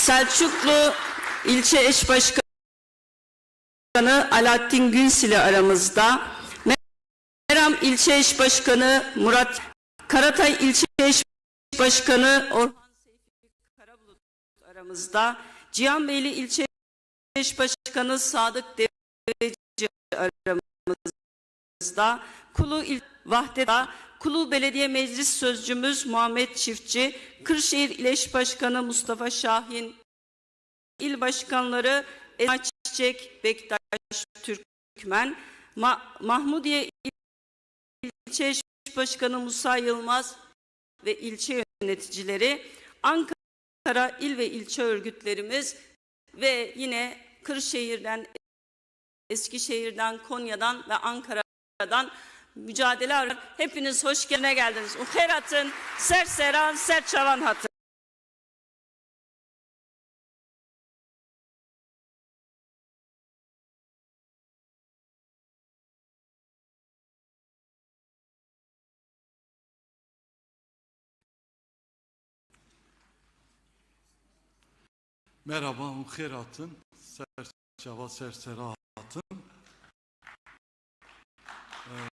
Selçuklu ilçe eş başkanı Alaaddin Güns aramızda. Meram ilçe eş başkanı Murat Karatay ilçe eş başkanı Orhan Seyfi Karabulut aramızda. Cihanbeyli ilçe eş başkanı Sadık Deveci aramızda. Kulu İl Vahdet Kulu Belediye Meclis Sözcümüz Muhammed Çiftçi, Kırşehir İl Eş Başkanı Mustafa Şahin, İl Başkanları Esma Çiçek, Bektaş Türkmen, Ma- Mahmudiye İlçe Başkanı Musa Yılmaz ve ilçe yöneticileri, Ankara il ve ilçe örgütlerimiz ve yine Kırşehir'den, Eskişehir'den, Konya'dan ve Ankara'dan mücadele ar- Hepiniz hoş geldiniz. geldiniz. Uheratın, serseran, serçavan hatı. Merhaba, muhiratın, serçava serserahatın. Ee,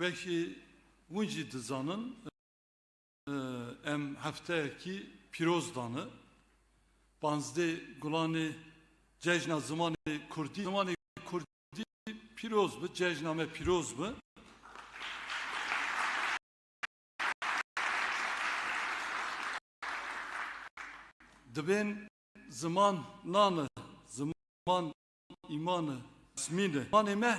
Belki Vunci Dızan'ın e, em hefteki pirozdanı Banzde Gulani Cejna Zımani Kurdi Zımani Kurdi piroz mu? Cejname piroz mu? dibên ziman nanı, ziman imanı, ismini, manê me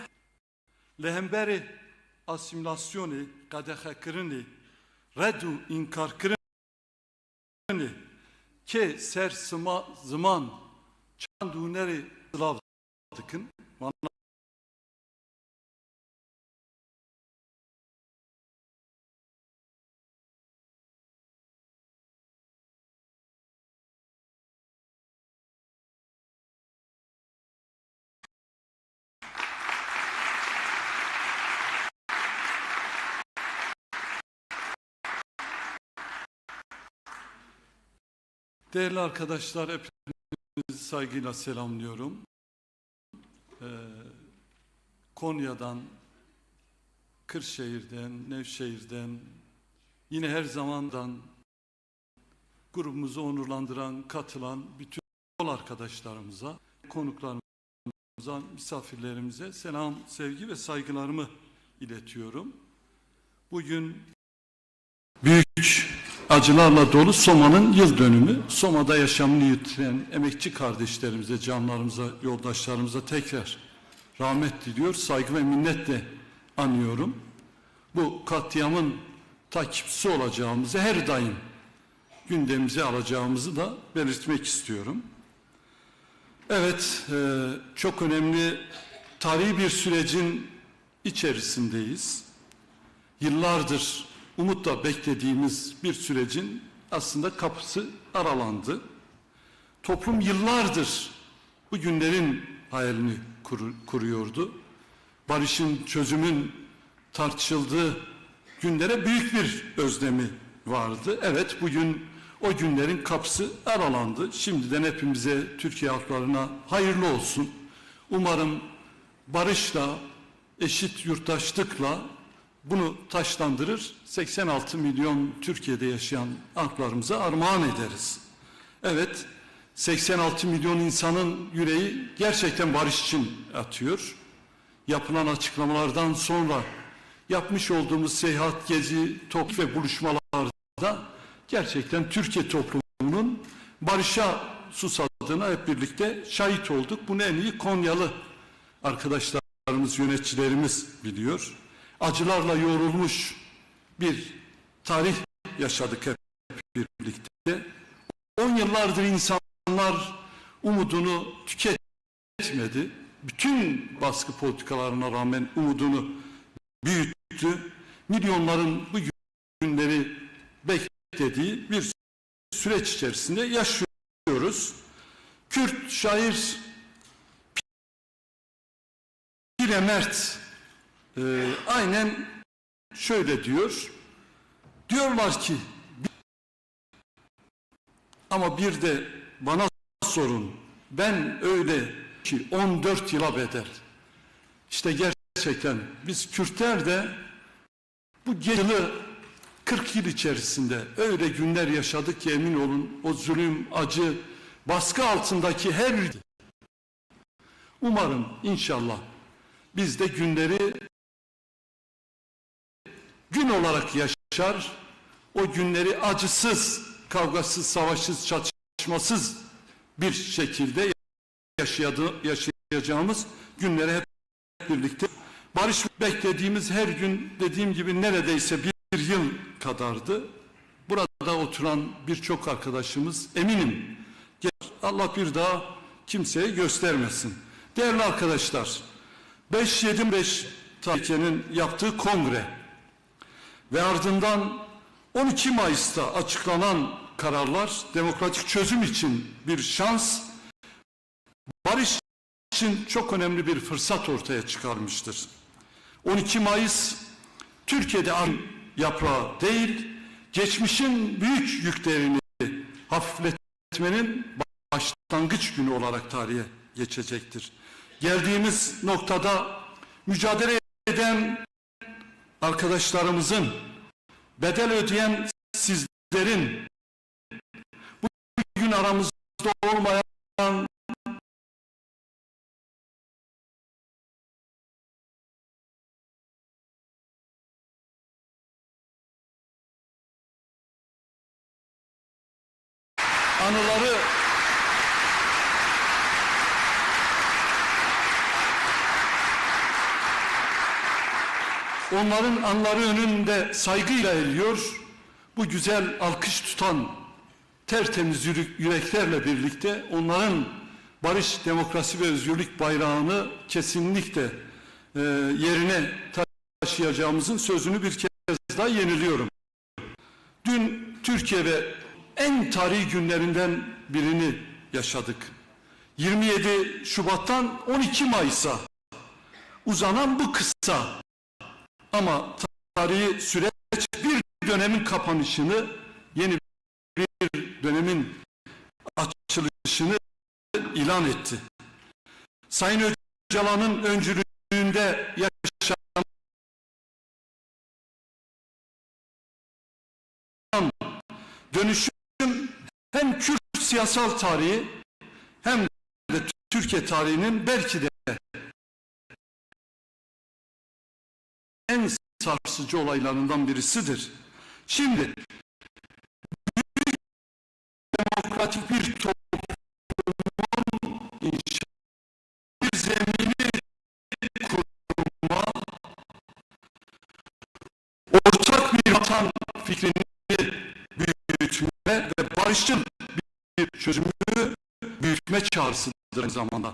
li hemberê asimilasyonê, qedexekirinê, red û înkarkirinê kê ser sima, ziman çand û Değerli arkadaşlar, hepinizi saygıyla selamlıyorum. Ee, Konya'dan, Kırşehir'den, Nevşehir'den, yine her zamandan grubumuzu onurlandıran, katılan bütün yol arkadaşlarımıza, konuklarımıza, misafirlerimize selam, sevgi ve saygılarımı iletiyorum. Bugün büyük acılarla dolu Soma'nın yıl dönümü. Soma'da yaşamını yitiren emekçi kardeşlerimize, canlarımıza, yoldaşlarımıza tekrar rahmet diliyor, saygı ve minnetle anıyorum. Bu katliamın takipçisi olacağımızı her daim gündemimize alacağımızı da belirtmek istiyorum. Evet, e, çok önemli tarihi bir sürecin içerisindeyiz. Yıllardır umutla beklediğimiz bir sürecin aslında kapısı aralandı. Toplum yıllardır bu günlerin hayalini kur- kuruyordu. Barışın, çözümün tartışıldığı günlere büyük bir özlemi vardı. Evet bugün o günlerin kapısı aralandı. Şimdiden hepimize, Türkiye halklarına hayırlı olsun. Umarım barışla, eşit yurttaşlıkla bunu taşlandırır. 86 milyon Türkiye'de yaşayan halklarımıza armağan ederiz. Evet, 86 milyon insanın yüreği gerçekten barış için atıyor. Yapılan açıklamalardan sonra yapmış olduğumuz seyahat, gezi, top ve buluşmalarda gerçekten Türkiye toplumunun barışa susadığına hep birlikte şahit olduk. Bunu en iyi Konyalı arkadaşlarımız, yöneticilerimiz biliyor. Acılarla yoğrulmuş bir tarih yaşadık hep birlikte. On yıllardır insanlar umudunu tüketmedi. Bütün baskı politikalarına rağmen umudunu büyüttü. Milyonların bu günleri beklediği bir süreç içerisinde yaşıyoruz. Kürt şair Pire Mert e, aynen şöyle diyor. Diyorlar ki ama bir de bana sorun. Ben öyle ki 14 yıla bedel. İşte gerçekten biz Kürtler de bu yılı 40 yıl içerisinde öyle günler yaşadık ki emin olun o zulüm, acı, baskı altındaki her umarım inşallah biz de günleri gün olarak yaşar, o günleri acısız, kavgasız, savaşsız, çatışmasız bir şekilde yaşayadı, yaşayacağımız günleri hep birlikte barış beklediğimiz her gün dediğim gibi neredeyse bir, yıl kadardı. Burada oturan birçok arkadaşımız eminim Allah bir daha kimseye göstermesin. Değerli arkadaşlar 5-7-5 tarihinin yaptığı kongre ve ardından 12 Mayıs'ta açıklanan kararlar demokratik çözüm için bir şans, barış için çok önemli bir fırsat ortaya çıkarmıştır. 12 Mayıs Türkiye'de an yaprağı değil, geçmişin büyük yüklerini hafifletmenin başlangıç günü olarak tarihe geçecektir. Geldiğimiz noktada mücadele eden arkadaşlarımızın, bedel ödeyen sizlerin, bugün aramızda olmayan onların anları önünde saygıyla eğiliyor. Bu güzel alkış tutan tertemiz yürek- yüreklerle birlikte onların barış, demokrasi ve özgürlük bayrağını kesinlikle e, yerine taşıyacağımızın sözünü bir kez daha yeniliyorum. Dün Türkiye'de en tarihi günlerinden birini yaşadık. 27 Şubat'tan 12 Mayıs'a uzanan bu kısa ama tarihi süreç bir dönemin kapanışını, yeni bir dönemin açılışını ilan etti. Sayın Öcalan'ın öncülüğünde yaşanan dönüşüm hem Kürt siyasal tarihi hem de Türkiye tarihinin belki de sarsıcı olaylarından birisidir. Şimdi büyük demokratik bir toplumun inşa bir zemini kurma ortak bir vatan fikrini büyütme ve barışçıl bir çözümü büyütme çağrısıdır zamanda.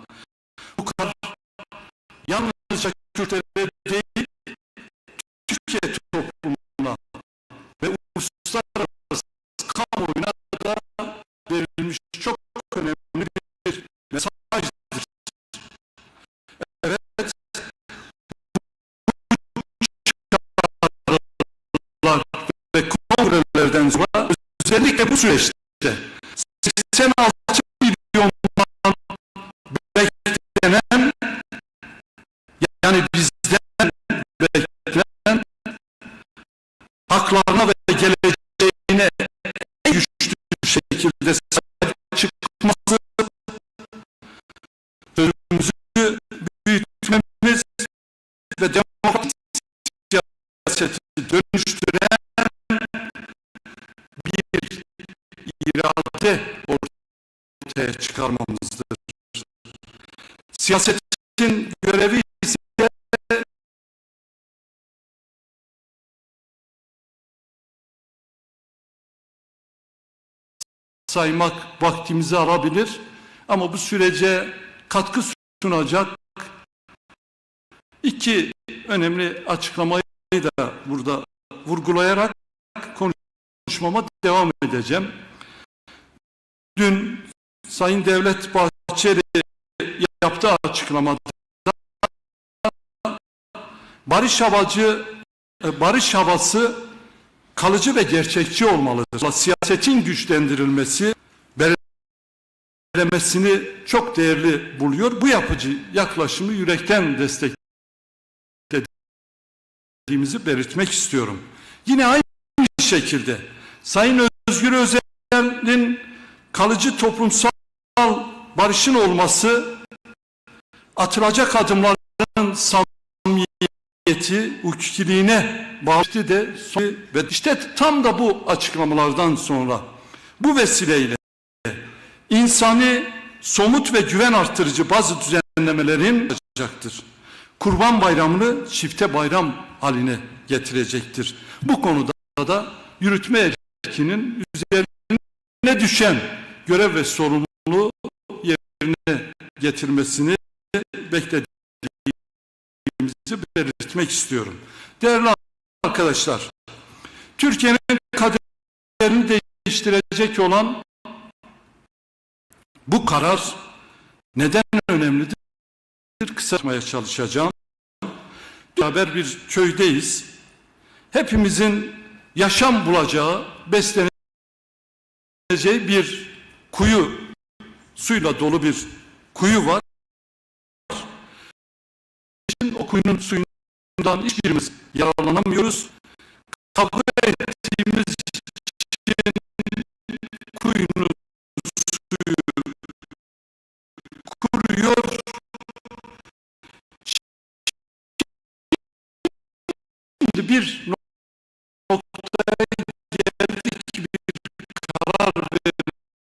Süreçte. 86 Siyasetin görevi ise saymak vaktimizi alabilir ama bu sürece katkı sunacak iki önemli açıklamayı da burada vurgulayarak konuşmama devam edeceğim. Dün Sayın Devlet Bahçeli yaptığı açıklamada barış havacı e, barış havası kalıcı ve gerçekçi olmalıdır. Siyasetin güçlendirilmesi, belirlemesini çok değerli buluyor. Bu yapıcı yaklaşımı yürekten desteklediğimizi belirtmek istiyorum. Yine aynı şekilde Sayın Özgür Özel'in kalıcı toplumsal barışın olması atılacak adımların samimiyeti, ukiliğine bağlı de ve işte tam da bu açıklamalardan sonra bu vesileyle insani, somut ve güven arttırıcı bazı düzenlemelerin olacaktır. Kurban bayramını çifte bayram haline getirecektir. Bu konuda da yürütme erkinin üzerine düşen görev ve sorumluluğu yerine getirmesini beklediğimizi belirtmek istiyorum. Değerli arkadaşlar, Türkiye'nin kaderini değiştirecek olan bu karar neden önemlidir? Kısaltmaya çalışacağım. Beraber bir köydeyiz. Hepimizin yaşam bulacağı, besleneceği bir kuyu, suyla dolu bir kuyu var. Kuyunun suyundan hiçbirimiz yararlanamıyoruz. Kavga ettiğimiz için kuyunun suyu kuruyor. Şimdi bir noktaya geldik bir karar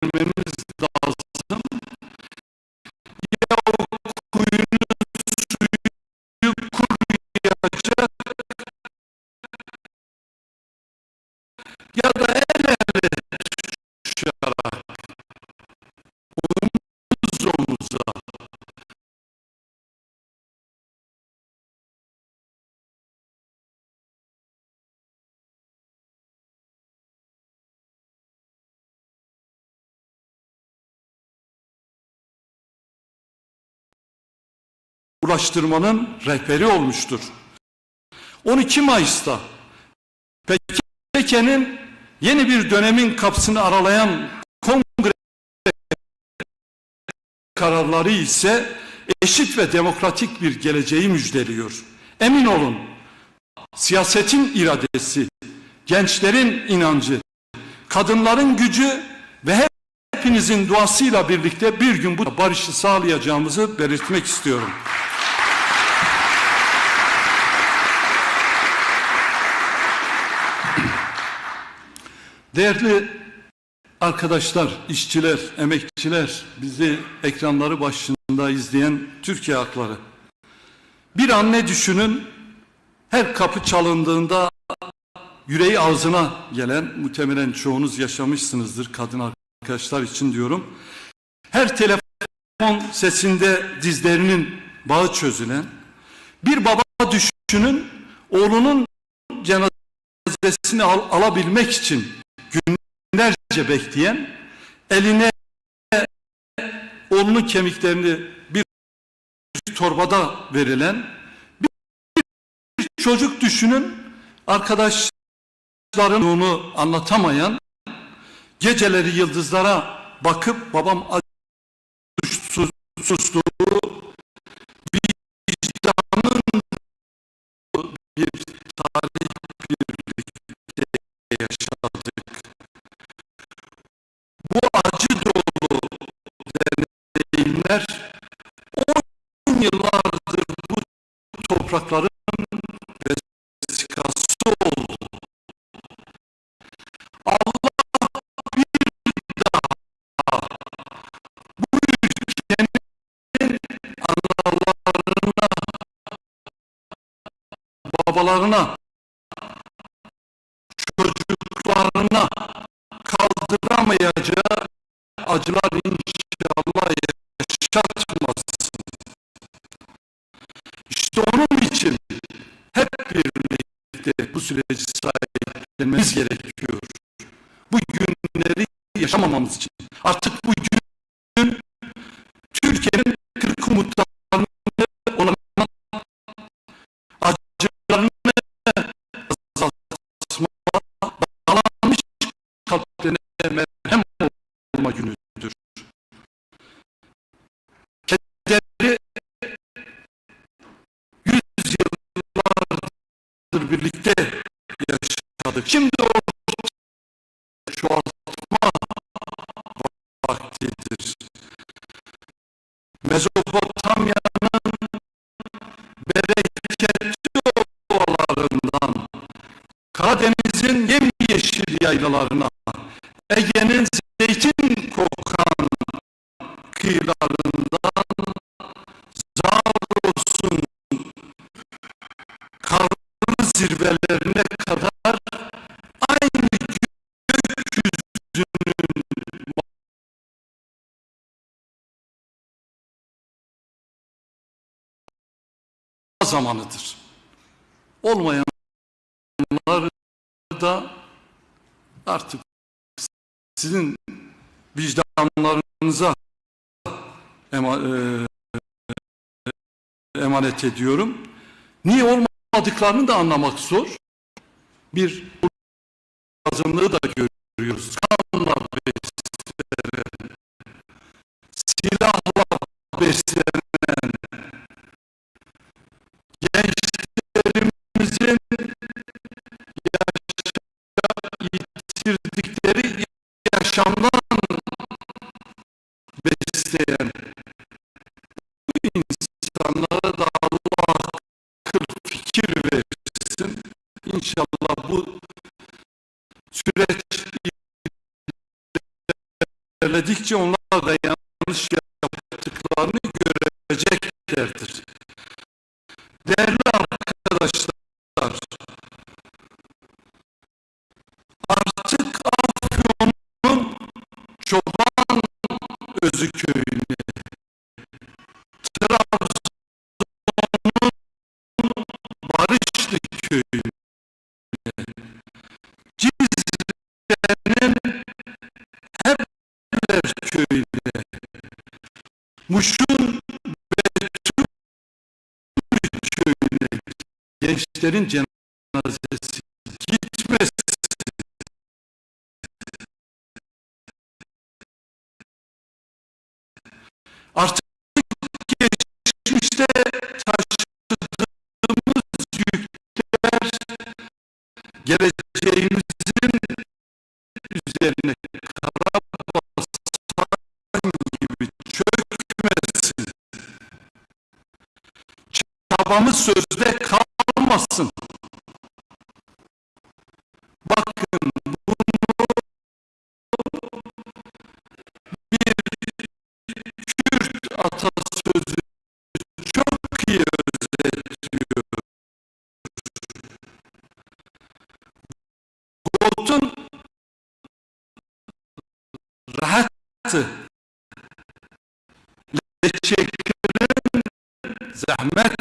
vermemiz ulaştırmanın rehberi olmuştur. 12 Mayıs'ta Pekin'in yeni bir dönemin kapısını aralayan kongre kararları ise eşit ve demokratik bir geleceği müjdeliyor. Emin olun siyasetin iradesi, gençlerin inancı, kadınların gücü ve hepinizin duasıyla birlikte bir gün bu barışı sağlayacağımızı belirtmek istiyorum. Değerli arkadaşlar, işçiler, emekçiler, bizi ekranları başında izleyen Türkiye hakları. Bir anne düşünün, her kapı çalındığında yüreği ağzına gelen, muhtemelen çoğunuz yaşamışsınızdır kadın arkadaşlar için diyorum. Her telefon sesinde dizlerinin bağı çözülen, bir baba düşünün, oğlunun cenazesini al, alabilmek için bekleyen, eline oğlunun kemiklerini bir torbada verilen bir, çocuk düşünün, arkadaşların onu anlatamayan, geceleri yıldızlara bakıp babam sus, sustu, vicdanın bir tarih birlikte yaşadık. Deneyimler 10 yıllardır bu toprakların vesikası oldu. Allah bir daha bu ülkenin analarına, babalarına, çocuklarına kaldıramayacağı acılar inşallah yaşatmasın. İşte onun için hep birlikte bu süreci sahiplenmemiz gerekiyor. Bu günleri yaşamamamız için. Artık Şimdi çoğaltma vaktidir. Mezopotamya'nın bereketli ovalarından Karadeniz'in yemyeşil yaylalarına, Ege'nin zeytin kokan kıyılarından zamanıdır. Olmayanlar da artık sizin vicdanlarınıza e, emanet ediyorum. Niye olmadıklarını da anlamak zor. Bir azınlığı da görüyoruz. Kanla beslenen, silahla beslenen, ilerledikçe onlar da yanlış yaptıklarını göreceklerdir. Değerli arkadaşlar, artık Afyon'un Çoban Özü gençlerin cenazesi gitmesin. Artık geçmişte taşıdığımız yükler geleceğimizin üzerine kara basan gibi çökmesin. Çabamız sözde Koltuğun rahattı. Leçeklerin zahmetti.